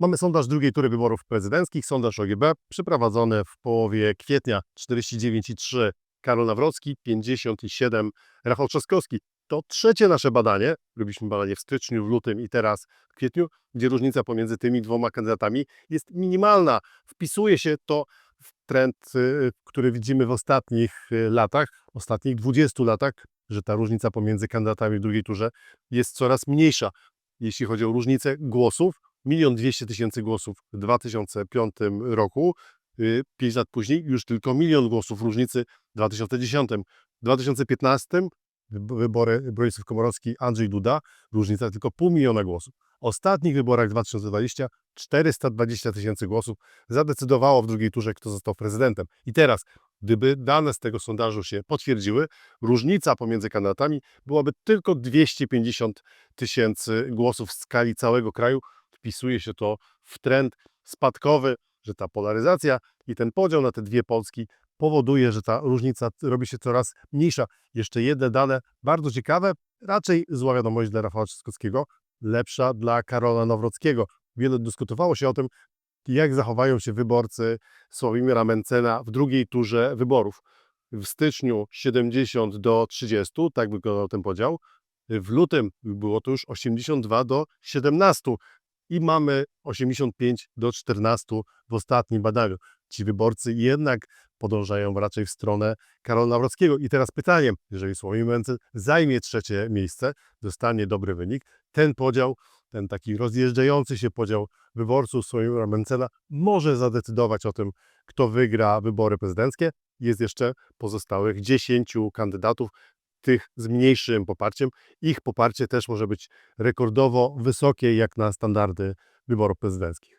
Mamy sondaż drugiej tury wyborów prezydenckich, sondaż OGB, przeprowadzony w połowie kwietnia 49,3 Karol Nawrocki, 57 Rafał Trzaskowski. To trzecie nasze badanie. Robiliśmy badanie w styczniu, w lutym i teraz w kwietniu, gdzie różnica pomiędzy tymi dwoma kandydatami jest minimalna. Wpisuje się to w trend, y, który widzimy w ostatnich y, latach, ostatnich 20 latach, że ta różnica pomiędzy kandydatami w drugiej turze jest coraz mniejsza. Jeśli chodzi o różnicę głosów, milion dwieście tysięcy głosów w 2005 roku, 5 lat później już tylko milion głosów różnicy w 2010. W 2015 wyb- wybory Bronisław Komorowski, Andrzej Duda, różnica tylko pół miliona głosów. W ostatnich wyborach 2020 420 tysięcy głosów zadecydowało w drugiej turze, kto został prezydentem. I teraz, gdyby dane z tego sondażu się potwierdziły, różnica pomiędzy kandydatami byłaby tylko 250 tysięcy głosów w skali całego kraju. Wpisuje się to w trend spadkowy, że ta polaryzacja i ten podział na te dwie Polski powoduje, że ta różnica robi się coraz mniejsza. Jeszcze jedne dane bardzo ciekawe, raczej zła wiadomość dla Rafała Trzaskowskiego, lepsza dla Karola Nawrockiego. Wiele dyskutowało się o tym, jak zachowają się wyborcy Sławomira Mencena w drugiej turze wyborów. W styczniu 70 do 30, tak wyglądał ten podział. W lutym było to już 82 do 17 i mamy 85 do 14 w ostatnim badaniu. Ci wyborcy jednak podążają raczej w stronę Karola Nawrockiego. I teraz pytanie, jeżeli Sławomir Mencen zajmie trzecie miejsce, dostanie dobry wynik, ten podział, ten taki rozjeżdżający się podział wyborców Sławomira Mencena może zadecydować o tym, kto wygra wybory prezydenckie. Jest jeszcze pozostałych 10 kandydatów, tych z mniejszym poparciem. Ich poparcie też może być rekordowo wysokie, jak na standardy wyborów prezydenckich.